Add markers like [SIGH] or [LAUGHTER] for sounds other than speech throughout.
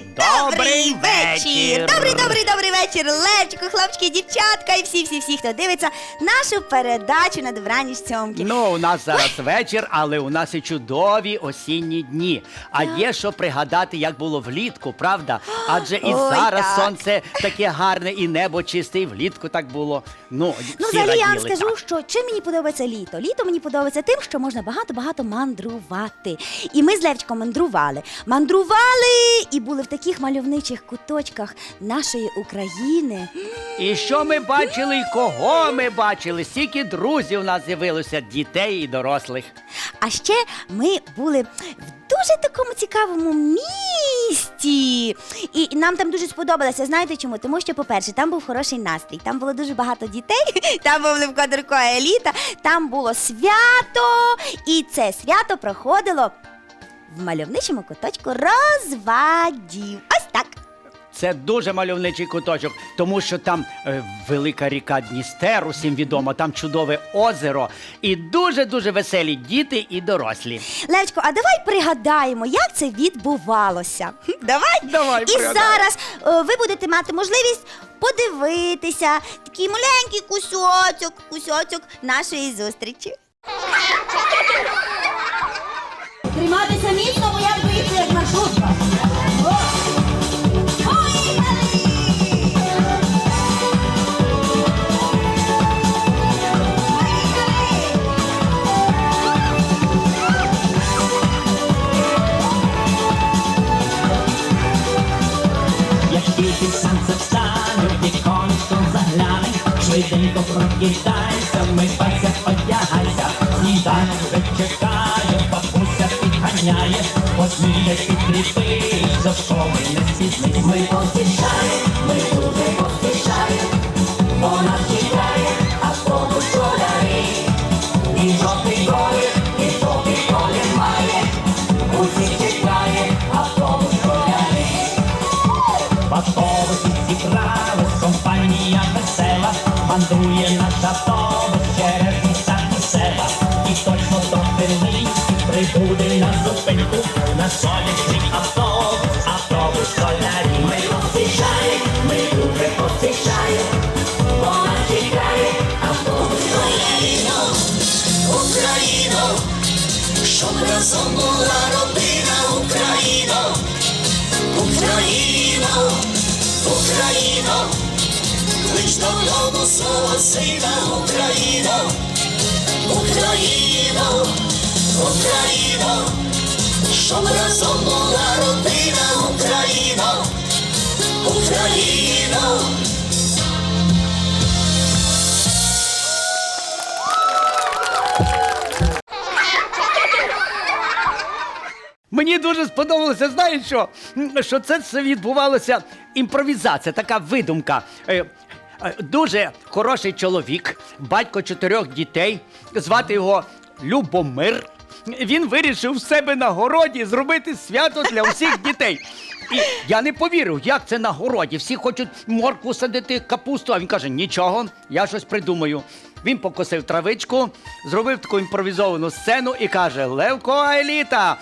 Добрий вечір! Добрий вечір, Левчику, хлопчики, дівчатка і всі, всі, всі, хто дивиться нашу передачу на добраніч цьомки. Ну, у нас зараз вечір, але у нас і чудові осінні дні. А є що пригадати, як було влітку, правда? Адже і Ой, зараз так. сонце таке гарне, і небо чисте, і влітку так було. Ну, Ну, всі взагалі я вам раділи, скажу, так. що чим мені подобається літо. Літо мені подобається тим, що можна багато-багато мандрувати. І ми з Левчиком мандрували. Мандрували і були в таких мальовничих куточках нашої України. І що ми бачили, і кого ми бачили? Стільки друзів у нас з'явилося, дітей і дорослих. А ще ми були в дуже такому цікавому місті. І нам там дуже сподобалося. Знаєте чому? Тому що, по-перше, там був хороший настрій, там було дуже багато дітей, [LAUGHS] там були в Кодирко еліта, там було свято, і це свято проходило в мальовничому куточку розвадів. Ось так. Це дуже мальовничий куточок, тому що там е, велика ріка Дністер, усім відомо, там чудове озеро і дуже-дуже веселі діти і дорослі. Левчко, а давай пригадаємо, як це відбувалося. Хм, Давай. Давай, І пригадаємо. зараз е, ви будете мати можливість подивитися такий маленький кусочок, кусочок нашої зустрічі. Триматися міцно, підкріпиш, до школи не спізнись. Ми разом була родина Україно, Україно, Україно, клич додому свого сина Україно, Україно, Україно, щоб разом була родина Україно, Україно. Дуже сподобалося, знаєш що? Що це все відбувалося імпровізація, така видумка. Е, е, Дуже хороший чоловік, батько чотирьох дітей, звати його Любомир. Він вирішив в себе на городі зробити свято для всіх дітей. І я не повірив, як це на городі. Всі хочуть моркву садити, капусту, а він каже: нічого, я щось придумаю. Він покосив травичку, зробив таку імпровізовану сцену і каже: Левко Аеліта,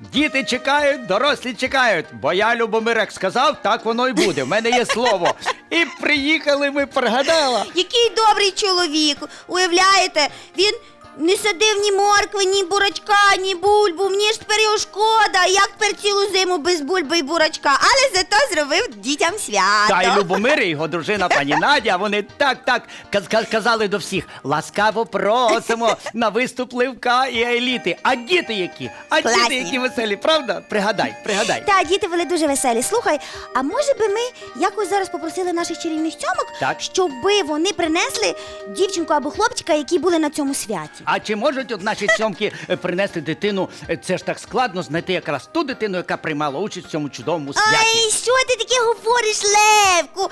Діти чекають, дорослі чекають, бо я Любомирек сказав, так воно й буде. В мене є слово. І приїхали ми, пригадала. Який добрий чоловік. Уявляєте, він не садив ні моркви, ні бурачка, ні бульбу. Мені ж тепер його шкода. Як тепер цілу зиму без бульби і бурачка, але зато зробив дітям свято. Та й Любомир і його дружина пані [LAUGHS] Надя, вони так так каз- каз- казали до всіх. Ласкаво просимо на виступ Левка і еліти. А діти які? А Класні. діти які веселі, правда? Пригадай, пригадай. Та діти були дуже веселі. Слухай, а може би ми якось зараз попросили наших чарівних цьомок, Так. щоби вони принесли дівчинку або хлопчика, які були на цьому святі? А чи можуть от наші сьомки е, принести дитину? Е, Це ж так складно знайти якраз ту дитину, яка приймала участь в цьому чудовому святі. Ай, що ти таке говориш, Левку?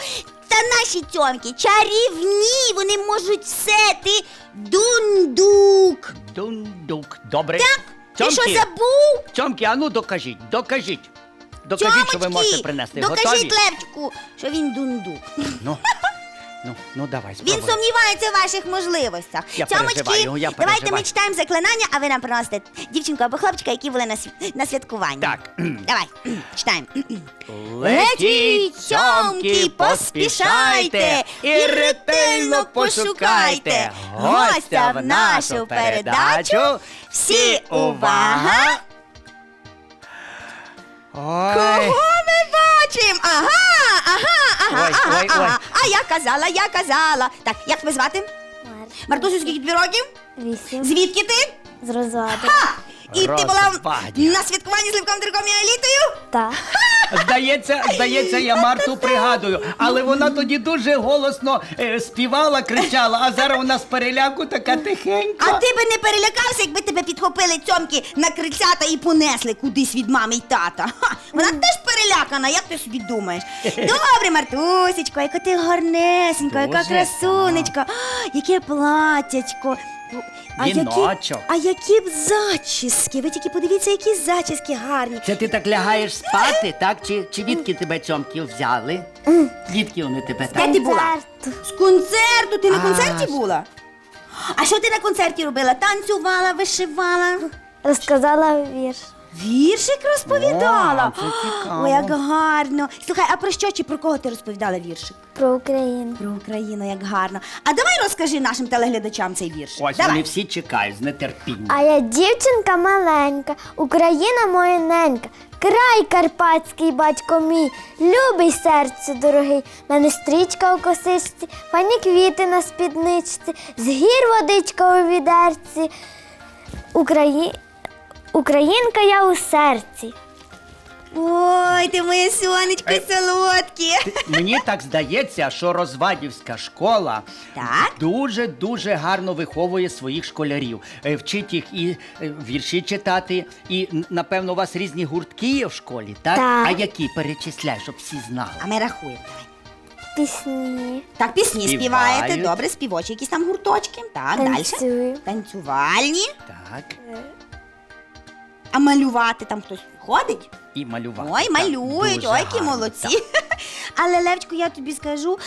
Та наші цьомки чарівні, вони можуть все. Ти дундук. Дундук. Добре. Так, ти що Цьомки, забув? Цьомки, а ну докажіть, докажіть. Докажіть, що ви можете принести. Докажіть Готові? Левчику, що він дундук. Ну, [LAUGHS] Ну, ну давай, Він спробуй. сумнівається в ваших можливостях. Я переживаю, я давайте переживаю. ми читаємо заклинання, а ви нам приносите дівчинку або хлопчика, які були на, сві- на святкуванні. Так. Давай, читаємо. Летіть, цьомки, поспішайте і ретельно пошукайте гостя в нашу передачу. Всі увага! Ой, Кого ми бачимо? Ага, ага, ага, Ой, ага, ой, ага. А я казала, я казала. Так, як тебе звати? Мартусю, скільки тобі років? Вісім. Звідки ти? З розвади. Ха! І ти була на святкуванні з Левком Дирком і Елітою? Так. Здається, здається, я Марту пригадую, але вона тоді дуже голосно е, співала, кричала, а зараз вона з переляку така тихенька. А ти би не перелякався, якби тебе підхопили цьомки на крильцята і понесли кудись від мами й тата. Ха, вона теж перелякана, як ти собі думаєш? Добре, Мартусечко, яка ти гарнесенька, яка Дуже, красунечка, яке платячко. А які, Віночок. а які б зачіски? Ви тільки подивіться, які зачіски гарні. Це ти так лягаєш спати, так? Чи, чи відки тебе цьомків взяли? Відки вони тебе Де так? ти була? Концерту. З концерту? Ти на А, концерті з- була? А що ти на концерті робила? Танцювала, вишивала? Розказала вірш. Віршик розповідала. Вау, це цікаво. Ой, як гарно. Слухай, а про що чи про кого ти розповідала віршик? Про Україну. Про Україну, як гарно. А давай розкажи нашим телеглядачам цей віршик. Ось давай. вони всі чекають з нетерпінням. А я дівчинка маленька, Україна моя ненька, край карпатський батько мій, любий серцю дорогий, мене стрічка у косичці, пані квіти на спідничці, з гір водичка у відерці. Украї... Українка я у серці. Ой, ти моє сонечко Ей. солодке. Мені так здається, що розвадівська школа Так. дуже дуже гарно виховує своїх школярів. Е, Вчить їх і е, вірші читати, і н- напевно у вас різні гуртки є в школі, так? Так. А які перечисляй, щоб всі знали. А ми рахуємо. Давай. Пісні. Так, пісні Співають. співаєте, добре, співочі, якісь там гурточки. Так, далі. Танцюю. Танцювальні. Так, А малювати там хтось ходить? і малювати. Ой, малюють, дуже ой, які гарно, молодці. так. [LAUGHS] Але Левчику, я тобі скажу.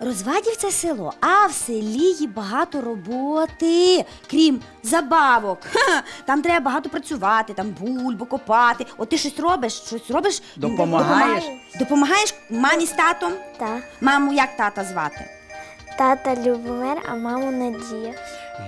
Розвадів це село, а в селі є багато роботи, крім забавок. [LAUGHS] Там треба багато працювати, там бульбу копати. От ти щось робиш, щось робиш. Допомагаєш? Допомагаєш мамі з татом? Так. Маму як тата звати? Тата Любомир, а маму Надія.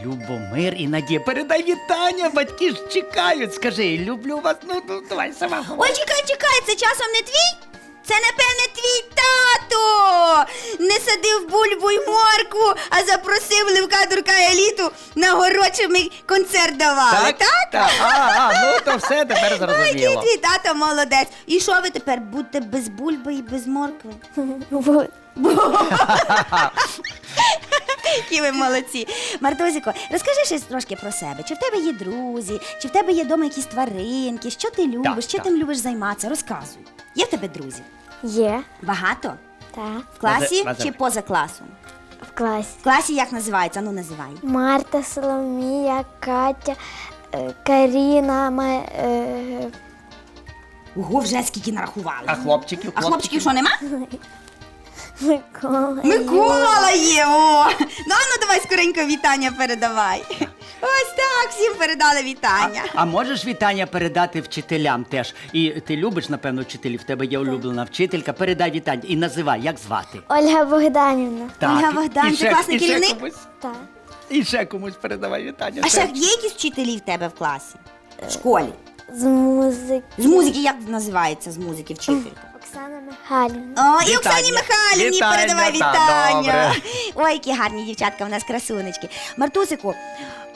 Любомир і Надія, передай вітання, батьки ж чекають. Скажи, люблю вас. Ну, ну давай сама. Ой, чекай, чекай, це часом не твій? Це, напевне, твій тато не садив бульбу й моркву, а запросив Левка Дурка і Еліту на город, ми концерт давали, так? так. А, а, ну то все тепер Ой, який зрозуміло. твій тато молодець. І що ви тепер будете без бульби і без моркви? Вот. [LAUGHS] Які ви молодці. Мартузіко, розкажи щось трошки про себе. Чи в тебе є друзі, чи в тебе є вдома якісь тваринки, що ти любиш, чим так. ти любиш займатися? Розказуй. Є в тебе друзі? Є. Багато? Так. В класі Назив- чи поза класом? В класі. В класі як називається? Ну називай. Марта, Соломія, Катя, е, Каріна, Ма- е, Ого, вже скільки нарахували. А хлопчиків? А хлопчиків що нема? [LAUGHS] Микола. Микола є! О! Ну, а ну давай скоренько вітання передавай. Ось так, всім передали вітання. А можеш вітання передати вчителям теж? І ти любиш, напевно, вчителів, в тебе є улюблена вчителька. Передай вітання і називай, як звати. Ольга Богданівна. Ольга Богдан, і ти ще- класний керівник? комусь- Так. І ще комусь передавай вітання. А ще теж. є якісь вчителі в тебе в класі? В школі? З музики. З музики як називається з музики вчителька? Оксана Михайлівна. О, і Вітання. Оксані Михайлівні Вітання, передавай та, вітання. добре. [LAUGHS] Ой, які гарні дівчатка в нас красунечки. Мартусику,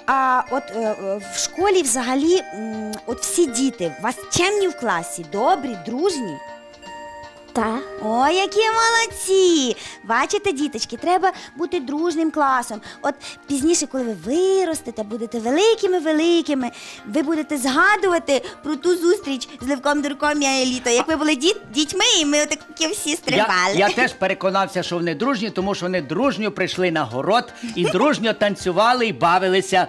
а от е, е, в школі взагалі, м, от всі діти, у вас чемні в класі, добрі, дружні. Так. Ой, які молодці! Бачите, діточки, треба бути дружним класом. От пізніше, коли ви виростете, будете великими-великими, ви будете згадувати про ту зустріч з Левком Дурком і Елітою, як ви були діт- дітьми, і ми отакі всі стрибали. Я, я теж переконався, що вони дружні, тому що вони дружньо прийшли на город і дружньо танцювали і бавилися.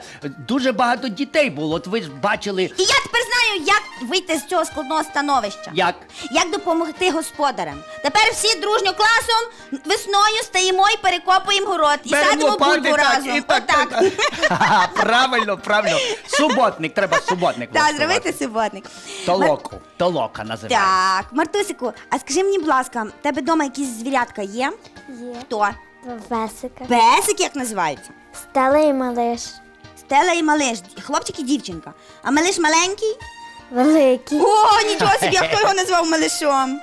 Дуже багато дітей було. От ви ж бачили. І я тепер знаю, як вийти з цього складного становища. Як? Як допомогти господарям? Тепер всі дружньо класом весною стоїмо і перекопуємо город. І Беремо садимо лопати, бульбу так, разом. і так, Отак. так, так. Правильно, правильно. Суботник, треба суботник. Так, влаштувати. зробити суботник. Толоку. Толока називається. Так, Мартусику, а скажи мені, будь ласка, в тебе вдома якісь звірятка є? Є Хто? два песика. Песики як називаються? Стела і малиш. Стела і малиш, хлопчик і дівчинка. А малиш маленький? Великий. О, нічого собі, а хто його назвав малишом?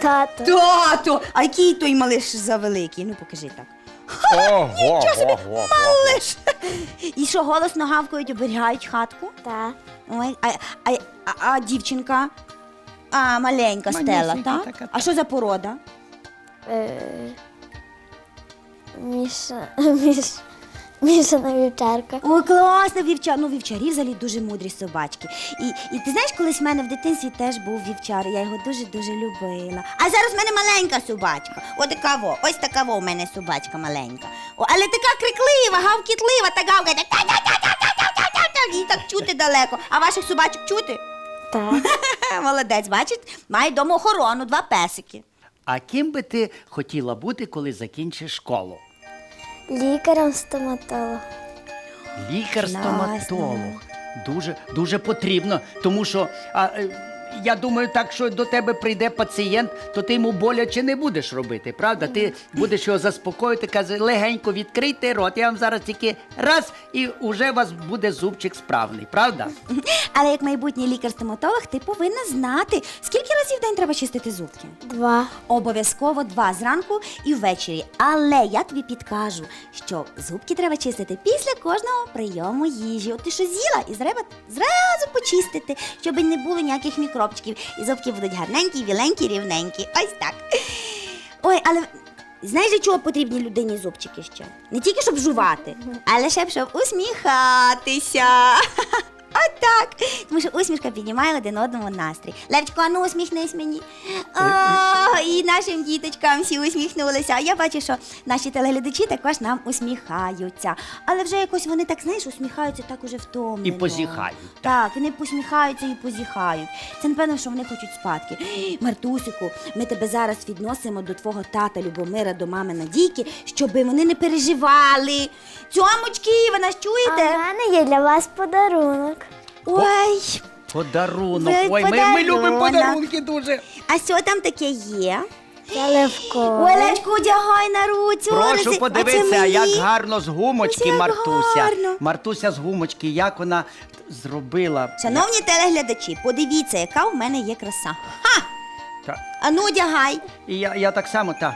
Тато. Тато! А який той малиш за великий? Ну покажи так. Ого, Нічого собі, ого, ого. малиш! І що, голосно гавкають, оберігають хатку? Так. Ой, а, а, а, а дівчинка? А, маленька стела, Манюсенька так? така, А що за порода? Е, Міша. [LAUGHS] Міш. Мішана вівчарка. Ой, класно, вівчар. Ну, вівчарі взагалі дуже мудрі собачки. І, і ти знаєш, колись в мене в дитинстві теж був вівчар, я його дуже-дуже любила. А зараз в мене маленька собачка. О, така во, ось така во у мене собачка маленька. О, але така криклива, гавкітлива, та гавкає. так та-та-та-та-та-та-та-та, І так чути далеко. А ваших собачок чути? Так. [LAUGHS] Молодець, бачить, має дома охорону, два песики. А ким би ти хотіла бути, коли закінчиш школу? Лікарем стоматолог. Лікар-стоматолог. Дуже, дуже потрібно, тому що а, е, я думаю, так що до тебе прийде пацієнт, то ти йому боляче не будеш робити, правда? Ти будеш його заспокоїти, каже, легенько відкрийте рот. Я вам зараз тільки раз і вже у вас буде зубчик справний, правда? [LAUGHS] Але як майбутній лікар-стоматолог, ти повинна знати, скільки разів в день треба чистити зубки. Два. Обов'язково два зранку і ввечері. Але я тобі підкажу, що зубки треба чистити після кожного прийому їжі. От ти що з'їла, і треба зразу почистити, щоб не було ніяких мікробчиків. І зубки будуть гарненькі, віленькі, рівненькі. Ось так. Ой, але знаєш, для чого потрібні людині зубчики ще? Не тільки щоб жувати, але ще б щоб усміхатися. Отак. Тому що усмішка піднімає один одному настрій. Левчко, а ну усміхнись мені. О, і нашим діточкам всі усміхнулися. Я бачу, що наші телеглядачі також нам усміхаються. Але вже якось вони так, знаєш, усміхаються так уже втомлено. І позіхають. Так, вони посміхаються і позіхають. Це напевно, що вони хочуть спадки. Мартусику, ми тебе зараз відносимо до твого тата Любомира, до мами Надійки, щоб вони не переживали. Цьомочки, ви нас А в чуєте? мене є для вас подарунок. Ой, Подарунок. Ви Ой, ми, ми любимо подарунки дуже. а що там таке є? Це левко. Ой, одягай на руцю. Прошу подивитися, а як гарно з гумочки Як Мартуся. гарно. Мартуся з гумочки, як вона зробила. Шановні телеглядачі, подивіться, яка у мене є краса. Ха! Та- А ну одягай. І я, я так само, так.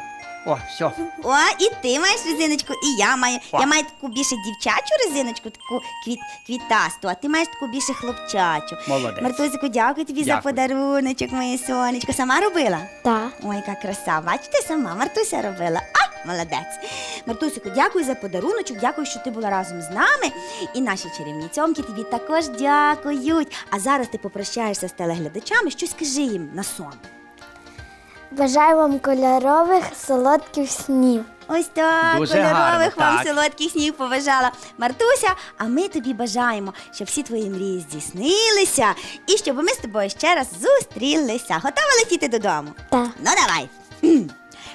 О, все. О, і ти маєш резиночку, і я маю. О. Я маю таку більше дівчачу резиночку, таку квіт, квітасту, а ти маєш таку більше хлопчачу. Молодець. Мартузику, дякую тобі за подаруночок, моє сонечко. Сама робила? Так. Ой, яка краса. Бачите, сама Мартуся робила. А, молодець. Мартусику, дякую за подаруночок, дякую, що ти була разом з нами. І наші чарівні цьомки тобі також дякують. А зараз ти попрощаєшся з телеглядачами, щось скажи їм на сон. Бажаю вам кольорових солодких снів. Ось так, Дуже кольорових гарно, вам так. солодких снів побажала Мартуся. А ми тобі бажаємо, щоб всі твої мрії здійснилися і щоб ми з тобою ще раз зустрілися. Готова летіти додому? Так. Ну давай. [CLEARS THROAT]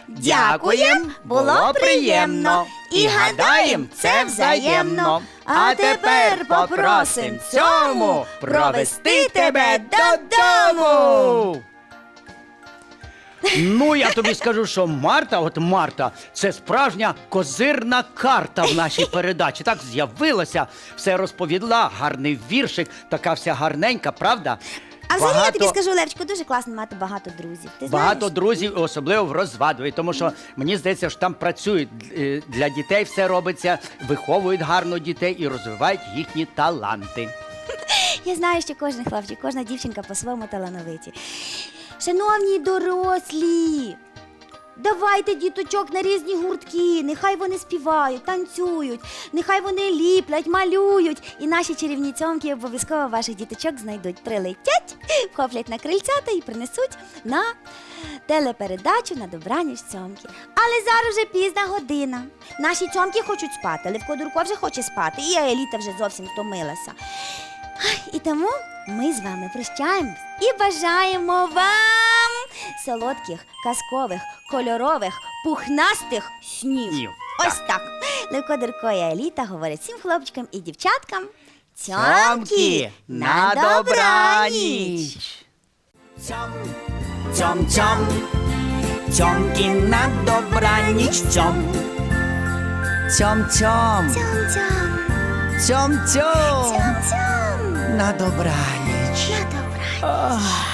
Дякуєм, було приємно. І гадаєм, це взаємно. А тепер попросим цьому провести тебе додому. Ну, я тобі скажу, що Марта, от Марта, це справжня козирна карта в нашій передачі. Так з'явилася, все розповіла, гарний віршик, така вся гарненька, правда? А взагалі я тобі скажу, Левчику, дуже класно мати багато друзів. Ти Багато знаєш? друзів, особливо в розвадові, тому що мені здається, що там працюють е, для дітей, все робиться, виховують гарно дітей і розвивають їхні таланти. [LAUGHS] Я знаю, що кожен хлопчик, кожна дівчинка по-своєму талановиті. Шановні дорослі, давайте діточок на різні гуртки, нехай вони співають, танцюють, нехай вони ліплять, малюють. І наші чарівні цьомки обов'язково ваших діточок знайдуть, прилетять, вхоплять на крильцята і принесуть на телепередачу на добраніч цьомки. Але зараз вже пізна година. Наші цьомки хочуть спати, Левко Дурко вже хоче спати, і Еліта вже зовсім втомилася. І тому ми з вами прощаємось і бажаємо вам солодких, казкових, кольорових, пухнастих снів. Снів, Ось так. Левко і Еліта говорять всім хлопчикам і дівчаткам. Цьомки, на добраніч! Цьом, цьом, цьом, цьомки на добраніч, цьом. Цьом, цьом, Цьом-цьом, цьом, цьом, цьом-цьом. На добраніч. На добраніч.